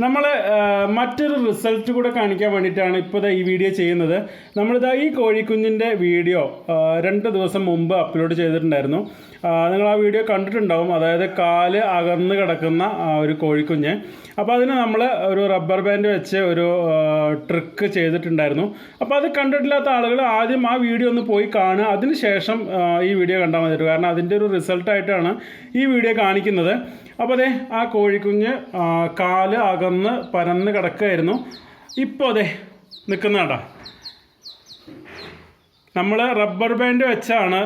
നമ്മൾ മറ്റൊരു റിസൾട്ട് കൂടെ കാണിക്കാൻ വേണ്ടിയിട്ടാണ് ഇപ്പോൾ ഈ വീഡിയോ ചെയ്യുന്നത്. നമ്മളിതാ ഈ കോഴിക്കുഞ്ഞിന്റെ വീഡിയോ രണ്ട് ദിവസം മുമ്പ് അപ്ലോഡ് ചെയ്തിട്ടുണ്ടായിരുന്നു. നിങ്ങൾ ആ വീഡിയോ കണ്ടിട്ടുണ്ടാവും. അതായത് കാൽ അകന്ന് കിടക്കുന്ന ഒരു കോഴിക്കുഞ്ഞ്. അപ്പോൾ അതിന് നമ്മൾ ഒരു റബ്ബർ ബാൻഡ് വെച്ച് ഒരു ട്രിക്ക് ചെയ്തിട്ടുണ്ടായിരുന്നു. അപ്പോൾ അത് കണ്ടിട്ടില്ലാത്ത ആളുകൾ ആദ്യം ആ വീഡിയോ ഒന്ന് പോയി കാണുക. അതിന് ശേഷം ഈ വീഡിയോ കണ്ടാൽ മതി കാരണം അതിന്റെ ഒരു റിസൾട്ടായിട്ടാണ് ഈ വീഡിയോ കാണിക്കുന്നത്. അപ്പോൾ അതെ ആ കോഴിക്കുഞ്ഞ് കാൽ അകന്ന് പരന്ന് കിടക്കുകയായിരുന്നു. ഇപ്പോൾ അതെ നിൽക്കുന്ന കേട്ടോ നമ്മൾ റബ്ബർ ബാൻഡ് വെച്ചാണ്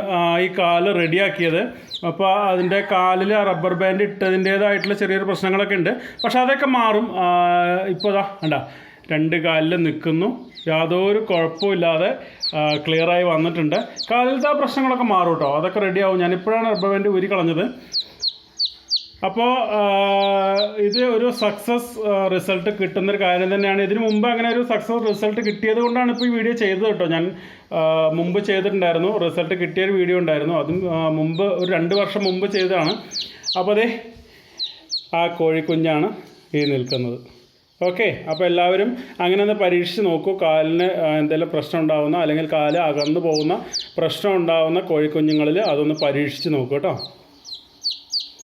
ഈ കാൽ റെഡിയാക്കിയത്. അപ്പോൾ അതിന്റെ കാലിൽ റബ്ബർ ബാൻഡ് ഇട്ടതിന്റേതായിട്ടുള്ള ചെറിയൊരു പ്രശ്നങ്ങളൊക്കെ ഉണ്ട്. പക്ഷെ അതൊക്കെ മാറും. ഇപ്പോൾ ഇതാ കണ്ട? രണ്ട് കാലിൽ നിൽക്കുന്നു. യാതൊരു കുഴപ്പമില്ലാതെ ക്ലിയറായി വന്നിട്ടുണ്ട്. കാലിലത്തെ പ്രശ്നങ്ങളൊക്കെ മാറും കേട്ടോ. അതൊക്കെ റെഡിയാവും. ഞാനിപ്പോഴാണ് റബ്ബർ ബാൻഡ് ഊരി കളഞ്ഞത്. അപ്പോൾ ഇത് ഒരു സക്സസ് റിസൾട്ട് കിട്ടുന്ന ഒരു കാര്യം തന്നെയാണ്. ഇതിനു മുമ്പ് അങ്ങനെ ഒരു സക്സസ് റിസൾട്ട് കിട്ടിയത് കൊണ്ടാണ് ഇപ്പോൾ ഈ വീഡിയോ ചെയ്തത് കേട്ടോ. ഞാൻ മുമ്പ് ചെയ്തിട്ടുണ്ടായിരുന്നു. റിസൾട്ട് കിട്ടിയൊരു വീഡിയോ ഉണ്ടായിരുന്നു. അതും മുമ്പ് ഒരു രണ്ട് വർഷം മുമ്പ് ചെയ്തതാണ്. അപ്പോൾ അതെ ആ കോഴിക്കുഞ്ഞാണ് ഈ നിൽക്കുന്നത്. ഓക്കെ അപ്പോൾ എല്ലാവരും അങ്ങനെ ഒന്ന് പരീക്ഷിച്ച് നോക്കൂ. കാലിന് എന്തെങ്കിലും പ്രശ്നം ഉണ്ടാകുന്ന അല്ലെങ്കിൽ കാൽ അകന്നു പോകുന്ന പ്രശ്നം ഉണ്ടാകുന്ന കോഴിക്കുഞ്ഞുങ്ങളിൽ അതൊന്ന് പരീക്ഷിച്ച് നോക്കൂ കേട്ടോ.